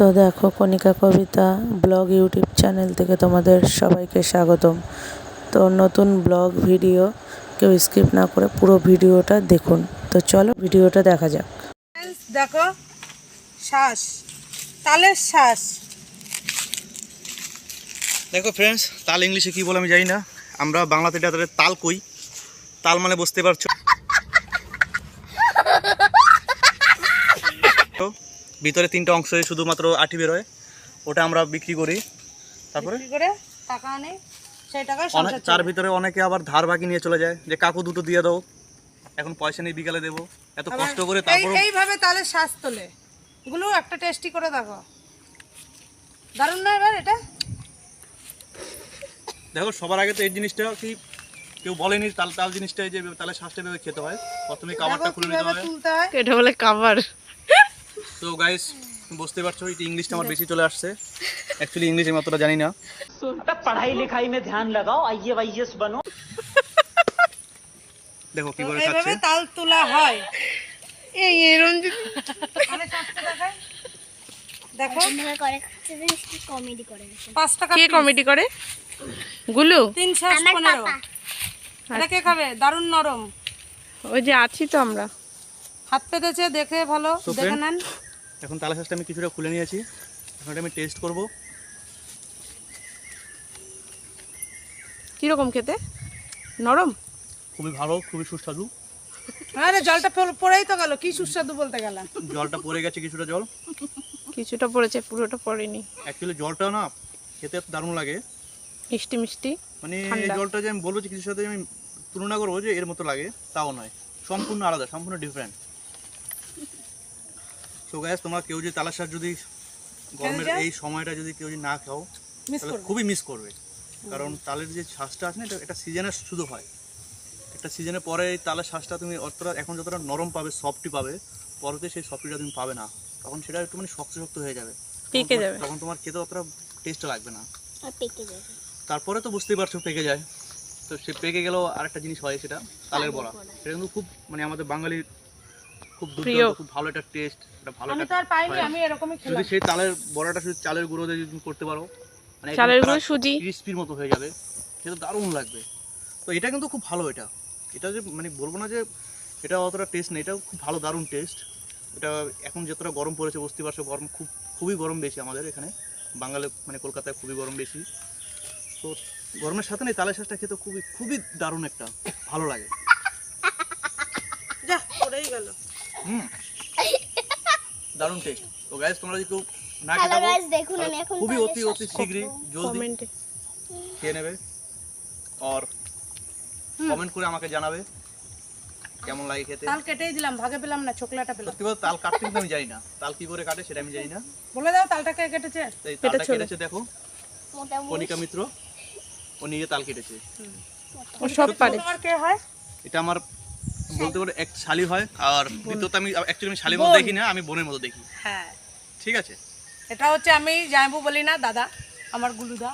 তো দেখো Kanika Kabita blog YouTube channel থেকে তোমাদের সবাইকে স্বাগতম। তো নতুন ব্লগ ভিডিও কেউ স্কিপ না করে পুরো ভিডিওটা দেখুন। তো চলো ভিডিওটা দেখা যাক। দেখো শ্বাস তালের শ্বাস। দেখো ফ্রেন্ডস তাল ইংলিশে কি বলে আমি জানি না। আমরা বাংলাতে তাল কই। তাল মানে বুঝতে পারছ তো ভিতরে তিনটা অংশ শুধুমাত্র আঠি বেরোয়। ওটা আমরা বিক্রি করি। তারপরে? বিক্রি করে টাকা আনে সেই টাকায় অনেক সংসার তার চলে। ভিতরে অনেকে আবার ধার বাকি নিয়ে চলে যায় যে কাকু দুটো দিয়ে দাও এখন পয়সা নেই বিকালে দেবো। এত আবার কষ্ট করে এই- তারপর এইভাবে তালের শ্বাস তোলে। এগুলো একটা টেস্টি করে দেখো। দারুণ না এবার এটা? দেখো সবার আগে তো এই জিনিসটা কি কেউ বলেনি তাল তাল জিনিসটা এই যে তাহলে শ্বাসটা ভেবে খেতে হয়। প্রথমে দেখো কাবারটা খুলে নিতে কীভাবে হয়। তুলতে হয়। এটা বলে কাভার তো গাইস বুঝতে পারছ এটি ইংলিশটা আমার বেশি চলে আসছে। অ্যাকচুয়ালি ইংলিশ আমি অতটা জানি না। পড়াই লেখাই মে ধ্যান লাগাও আইয়ে বানো দেখো কি করে তাল তোলা হয় এই দেখো কমেডি করে পাঁচ টাকা কে কমেডি করে? গুলু। তিনশো পনেরো এটা কে খাবে? দারুণ নরম। ওই যে আছি তো আমরা। হাত পেতেছে দেখে ভালো। দেখে নেন। এখন তালা শ্বাসটা আমি কিছুটা খুলে নিয়েছি। এখন আমি টেস্ট করব। কীরকম খেতে? নরম? খুবই ভালো খুবই সুস্বাদু। আরে জলটা পড়- পড়েই তো গেল কি সুস্বাদু বলতে গেলাম। জলটা পড়ে গেছে কিছুটা জল। কিছুটা পড়েছে পুরোটা পড়েনি। অ্যাকচুয়ালি জলটা না খেতে দারুণ লাগে। মিষ্টি মিষ্টি মানে এই জলটা যে আমি বলব যে কিছুর সাথে আমি তুলনা করব যে এর মতো লাগে তাও নয়। সম্পূর্ণ আলাদা সম্পূর্ণ ডিফারেন্ট সো গ্যাস তোমরা কেউ যদি তালার শ্বাস যদি গরমের এই সময়টা যদি কেউ যদি না খাও তাহলে খুবই মিস করবে। কারণ তালের যে শ্বাসটা আছে না এটা একটা সিজনের শুধু হয়। একটা সিজনের পরে এই তালের শ্বাসটা তুমি অতটা এখন যতটা নরম পাবে সফটই পাবে পরতে সেই সফটটা তুমি পাবে না। তখন সেটা একটু মানে শক্ত শক্ত হয়ে যাবে। তখন পেকে তোমার- যাবে। তখন তোমার খেতে অতটা টেস্ট লাগবে না। পেকে যাবে। তারপরে তো বুঝতেই পারছ পেকে যায়। তো সে পেকে গেলেও আরেকটা জিনিস হয় সেটা তালের বড়া। সেটা কিন্তু খুব মানে আমাদের বাঙালির খুব প্রিয়। দুর্দান্ত খুব ভালো একটা টেস্ট একটা ভালো আমি তো আর পাইনি আমি এরকমই যদি সেই তালের বড়াটা শুধু চালের গুঁড়ো দিয়ে যদি তুমি করতে পারো মানে চালের গুঁড়ো সুজি। ক্রিস্পির মতো হয়ে যাবে সেটা দারুণ লাগবে। তো এটা কিন্তু খুব ভালো এটা। এটা যে মানে বলব না যে এটা অতটা টেস্ট নেই এটাও খুব ভালো দারুণ টেস্ট এটা এখন যতটা গরম পড়েছে বুঝতে পারছ গরম খুব খুবই গরম বেশি আমাদের এখানে। বাঙালি মানে কলকাতায় খুবই গরম বেশি। তো গরমের সাথে নেই এই তালের শ্বাসটা খেতে খুবই খুবই দারুণ একটা ভালো লাগে। যা পড়েই গেল। হুম। দারুণ টেস্ট তো গ্যাস তোমরা যদি কেউ না খেতে গাইস দেখুন আমি এখন খুবই অতি অতি শীঘ্রই জলদি কমেন্টে খেয়ে নেবে। আর কমেন্ট করে আমাকে জানাবে কেমন লাগে খেতে। তাল কেটেই দিলাম ভাগে পেলাম না ছোকলাটা পেলাম সত্যি কথা তাল কাটতে কিন্তু আমি জানি না। তাল কি করে কাটে সেটা আমি জানি না। বলে দাও তালটা কে কেটেছে। এই তালটা কেটেছে দেখো। কণিকা মিত্র ও নিজে তাল কেটেছে। ও সব পারে। কে হয়? এটা আমার আচ্ছা। বলতে পারো এক শালি হয় আর দ্বিতীয়ত আমি অ্যাকচুয়ালি আমি শালি মতো দেখি না আমি বোনের মতো দেখি। হ্যাঁ। ঠিক আছে? এটা হচ্ছে আমি জামাইবু বলি না দাদা আমার গুলুদা।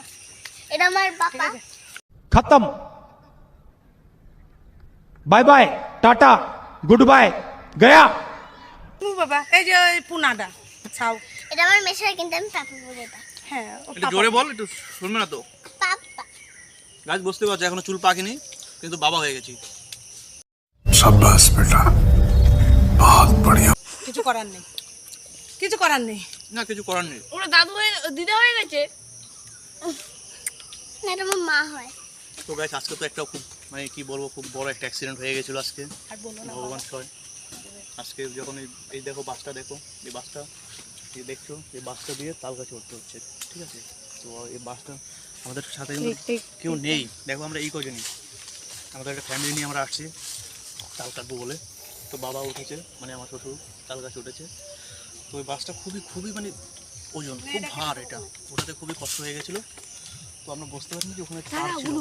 এটা আমার বাবা খতম। Bye bye tata good bye Gaya. বাবা এই যে পুনাদা ছাও। এটা আমার মেশাই কিন্তু আমি পাপা বলে হ্যাঁ একটু জোরে বল একটু শুনবে না তো? পাপা। গাছ বসতে পারছে এখনও চুল পাকেনি কিন্তু বাবা হয়ে গেছি। সাব্বাস বেটা বহুত বড়িয়া কিছু করার নেই। কিছু করার নেই। না কিছু করার নেই। ওরা দাদু হয়ে দিদা হয়ে গেছে? না এটা মা হয়। তো গাইস আজকে তো একটা খুব মানে কি বলব খুব বড় একটা অ্যাক্সিডেন্ট হয়ে গেছিল আজকে। ভগবান ছয় আজকে যখন এই দেখো বাসটা দেখো এই বাসটা এই দেখছ এই বাসটা দিয়ে তাল গাছে উঠতে হচ্ছে ঠিক আছে? তো এই বাসটা আমাদের সাথে কেউ নেই। দেখো আমরা এই কজনই। আমাদের একটা ফ্যামিলি নিয়ে আমরা আসছি। তাল কাটবো বলে তো বাবা উঠেছে মানে আমার শ্বশুর তাল গাছে উঠেছে। তো ওই বাসটা খুবই খুবই মানে ওজন খুব ভার এটা। ওটাতে খুবই কষ্ট হয়ে গেছিল। তো আমরা বুঝতে পারিনি যে ওখানে তার ছিল।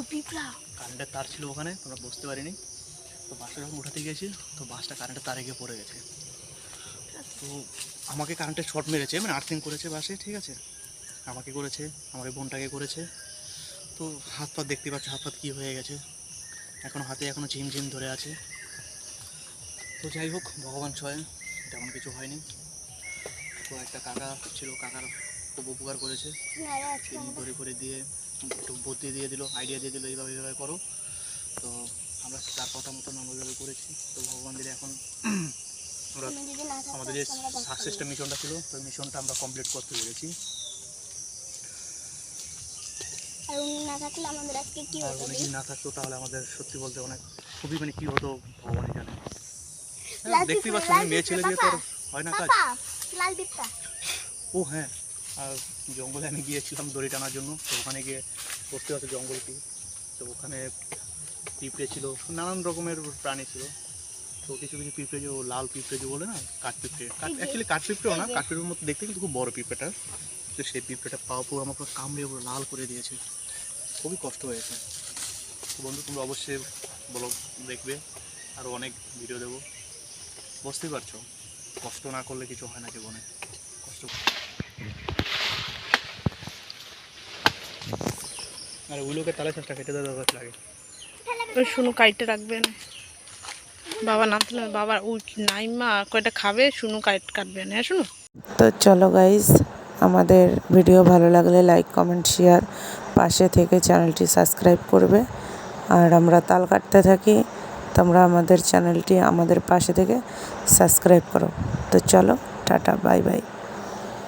কারেন্টের তার ছিল ওখানে আমরা বুঝতে পারিনি। তো বাসটা যখন উঠাতে গেছি তো বাসটা কারেন্টের তারে গিয়ে পড়ে গেছে। তো আমাকে কারেন্টের শর্ট মেরেছে মানে আর্থিং করেছে বাসে ঠিক আছে? আমাকে করেছে আমার বোনটাকে করেছে। তো হাত পা দেখতে পাচ্ছ হাত পাত কী হয়ে গেছে। এখনও হাতে এখনও ঝিম ঝিম ধরে আছে। তো যাই হোক ভগবান ছয় তেমন কিছু হয়নি। তো একটা কাকা ছিল কাকার খুব উপকার করেছে। তিনি ধরে করে দিয়ে একটু বুদ্ধি দিয়ে দিল আইডিয়া দিয়ে দিল এইভাবে এইভাবে করো। তো আমরা তার কথা মতন আমরা ওইভাবে করেছি। তো ভগবান দিলে এখন আমরা আমাদের যে সাকসেসটা মিশনটা ছিল তো মিশনটা আমরা কমপ্লিট করতে পেরেছি। আর উনি না থাকলে আমাদের আজকে কি হতো উনি দিদি? যদি না থাকতো তাহলে আমাদের সত্যি বলতে অনেক খুবই মানে কী হতো হ্যাঁ, লাল দেখতেই পিঁপড়ে, পাচ্ছ মেয়ে ছেলে দিয়ে তো আর হয় না কাজ? ও হ্যাঁ আর জঙ্গলে আমি গিয়েছিলাম দড়ি টানার জন্য তো ওখানে গিয়ে করতে হতো জঙ্গলটি তো ওখানে পিঁপড়ে ছিল নানান রকমের প্রাণী ছিল। তো কিছু কিছু পিঁপড়ে যে লাল পিঁপড়ে যে বলে না কাঠ পিঁপড়ে অ্যাকচুয়ালি কাঠ পিঁপড়েও না কাঠ পিঁপড়ের মতো দেখতে কিন্তু খুব বড় পিঁপড়েটা। তো সেই পিঁপড়েটা পাওয়া পুরো আমার পুরো কামড়ে পুরো লাল করে দিয়েছে। খুবই কষ্ট হয়েছে। তো বন্ধু তোমরা অবশ্যই বলো দেখবে আরও অনেক ভিডিও দেবো। বুঝতেই পারছ কষ্ট না করলে কিছু হয় না জীবনে। কষ্ট আর উইলোকে তালে চাষটা কেটে দেওয়া দরকার লাগে ওই শুনু কাইটে রাখবেন বাবা নাম তুলে বাবা ওই নাইমা কয়টা খাবে শুনু কাইট কাটবেন হ্যাঁ শুনু? তো চলো গাইজ আমাদের ভিডিও ভালো লাগলে লাইক কমেন্ট শেয়ার পাশে থেকে চ্যানেলটি সাবস্ক্রাইব করবে। আর আমরা তাল কাটতে থাকি। তোমরা আমাদের চ্যানেলটি আমাদের পাশে থেকে সাবস্ক্রাইব করো। তো চলো টাটা বাই বাই।